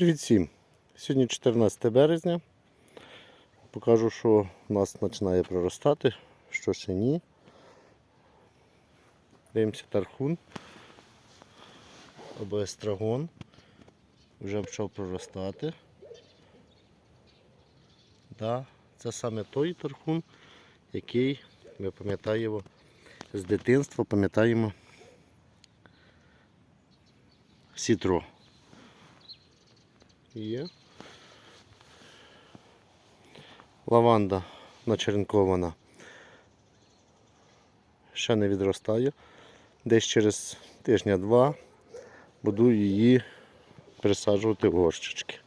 Привіт всім! Сьогодні 14 березня. Покажу, що у нас починає проростати, що ще ні. Дивимося тархун або естрагон. Вже почав проростати. Да, це саме той тархун, який ми пам'ятаємо з дитинства, пам'ятаємо сітро. Є. Лаванда начеренкована. Ще не відростає. Десь через тижня-два буду її присаджувати в горщички.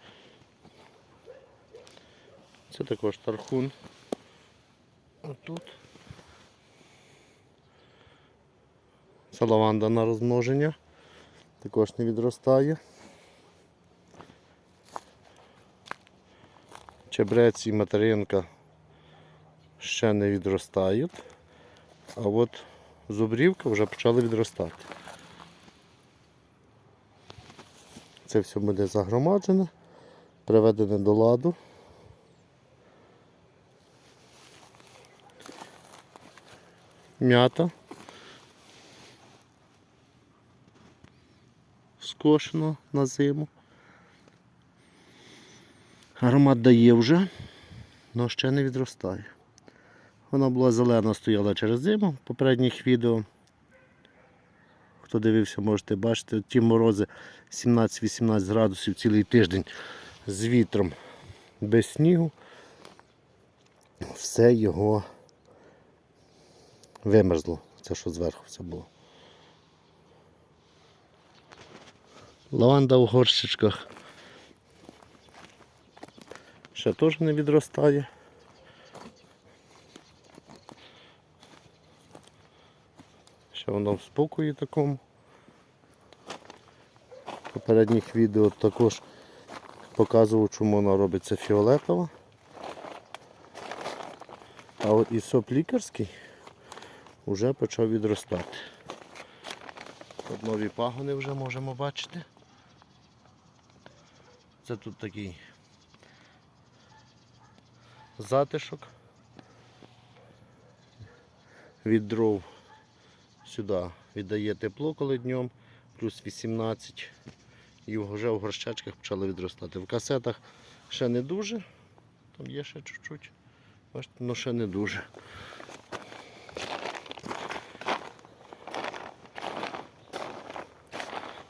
Це також тархун. Отут. Це лаванда на розмноження. Також не відростає. Чебрець і материнка ще не відростають, а от зубрівка вже почала відростати. Це все буде загромаджене, приведене до ладу. М'ята. Скошено на зиму. Аромат дає вже, але ще не відростає. Вона була зелена, стояла через зиму в попередніх відео. Хто дивився, можете бачити, ті морози 17-18 градусів цілий тиждень з вітром без снігу. Все його вимерзло. Це що зверху все було. Лаванда в горщичках ще теж не відростає. Ще воно в спокої такому. В попередніх відео також показував, чому вона робиться фіолетова. А от і соп лікарський вже почав відростати. От нові пагони вже можемо бачити. Це тут такий затишок від дров сюди віддає тепло, коли днем, плюс 18 і вже в горщачках почали відростати. В касетах ще не дуже, там є ще чуть-чуть, бачите, але ще не дуже.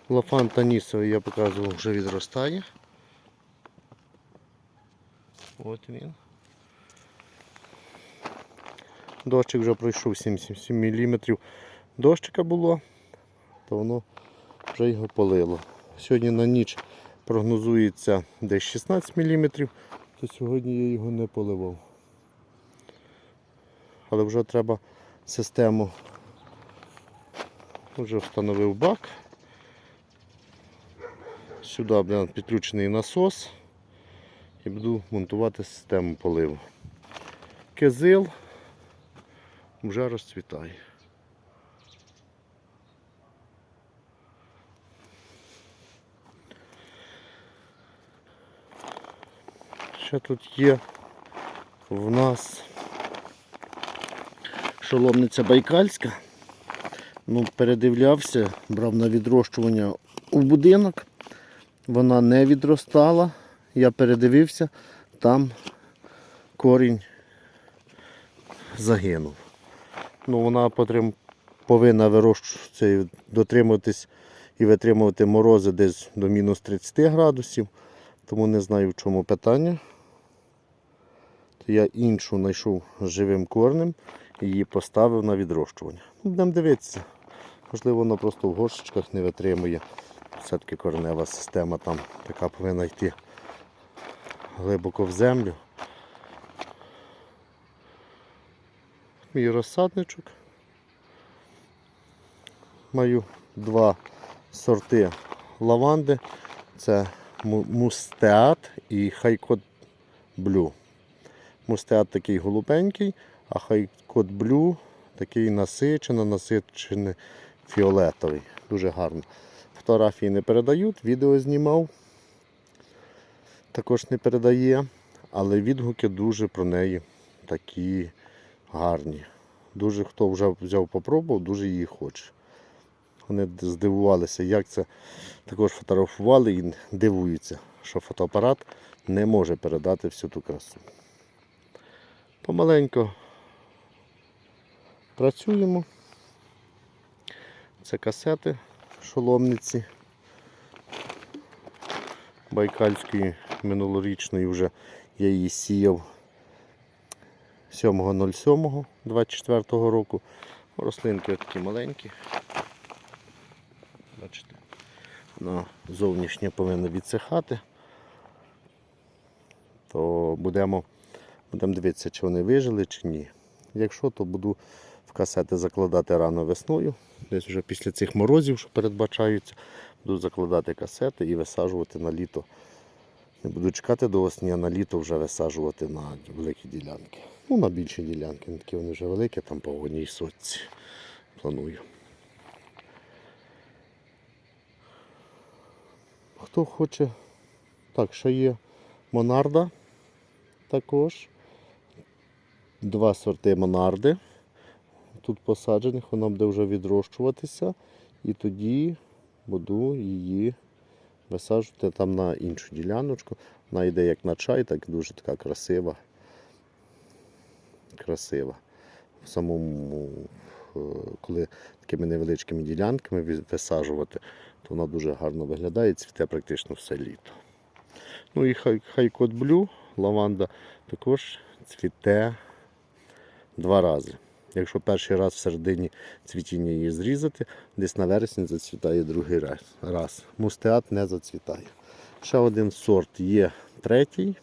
Лафан танісовий я показував, вже відростає. От він. Дощик вже пройшов 77 мм. Дощика було, то воно вже його полило. Сьогодні на ніч прогнозується десь 16 мм, то сьогодні я його не поливав. Але вже треба систему. Вже встановив бак. Сюди підключений насос і буду монтувати систему поливу. Кизил вже розцвітає. Ще тут є в нас шоломниця байкальська. Ну, передивлявся, брав на відрощування у будинок. Вона не відростала. Я передивився, там корінь загинув. Ну, вона потрим, повинна вирощуватися, дотримуватись і витримувати морози десь до мінус 30 градусів. Тому не знаю в чому питання. То я іншу знайшов з живим корнем і її поставив на відрощування. Ну, Будемо дивитися. Можливо, воно просто в горщичках не витримує. Все-таки коренева система там така повинна йти глибоко в землю. Мій розсадничок. Маю два сорти лаванди. Це мустеат і хайкот блю. Мустеат такий голубенький, а хайкот блю такий насичено, насичений фіолетовий. Дуже гарно. Фотографії не передають, відео знімав. також не передає, але відгуки дуже про неї такі гарні. Дуже хто вже взяв попробував, дуже її хоче. Вони здивувалися, як це також фотографували і дивуються, що фотоапарат не може передати всю ту красу. Помаленько працюємо. Це касети шоломниці. Байкальської минулорічної вже я її сіяв 7.07.24 року. Рослинки такі маленькі. Бачите, на зовнішнє повинно відсихати. То будемо, будемо дивитися, чи вони вижили, чи ні. Якщо, то буду в касети закладати рано весною. Десь вже після цих морозів, що передбачаються, буду закладати касети і висаджувати на літо. Не буду чекати до осені, а на літо вже висаджувати на великі ділянки. Ну, на більші ділянки, не такі вони вже великі, там по одній сотці. Планую. Хто хоче. Так, ще є Монарда також. Два сорти Монарди. Тут посаджених, вона буде вже відрощуватися. І тоді буду її висаджувати там на іншу діляночку. Вона йде як на чай, так і дуже така красива. Красива. В самому, е, коли такими невеличкими ділянками висаджувати, то вона дуже гарно виглядає і цвіте практично все літо. Ну і хай, хайкот блю, лаванда також цвіте два рази. Якщо перший раз в середині цвітіння її зрізати, десь на вересні зацвітає другий раз. Мустеат не зацвітає. Ще один сорт є третій.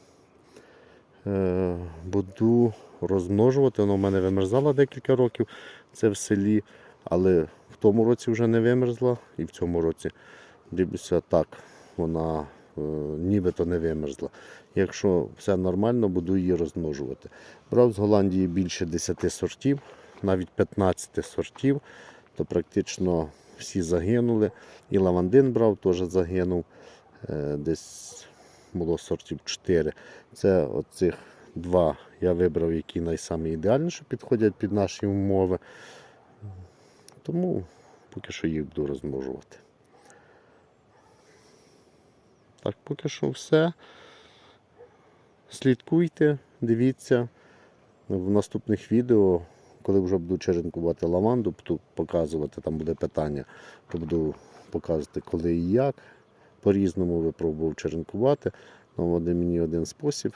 Е, буду розмножувати. Воно в мене вимерзало декілька років. Це в селі, але в тому році вже не вимерзла. І в цьому році дивлюся так, вона нібито не вимерзла. Якщо все нормально, буду її розмножувати. Брав з Голландії більше 10 сортів, навіть 15 сортів, то практично всі загинули. І лавандин брав, теж загинув. Е, Десь було сортів 4. Це оцих два я вибрав, які найсаме ідеальніше підходять під наші умови. Тому поки що їх буду розмножувати. Так, поки що все. Слідкуйте, дивіться в наступних відео, коли вже буду черенкувати лаванду, буду показувати, там буде питання, то буду показувати, коли і як. По-різному випробував черенкувати. Ну, один, мені один спосіб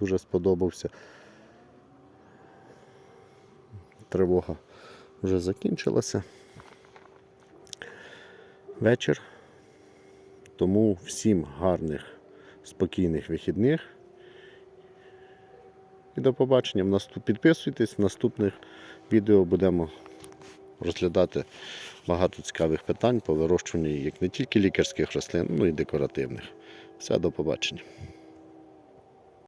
дуже сподобався. Тривога вже закінчилася. Вечір. Тому всім гарних, спокійних вихідних. І до побачення. Підписуйтесь, в наступних відео будемо розглядати багато цікавих питань по вирощуванню як не тільки лікарських рослин, ну і декоративних. Все, до побачення.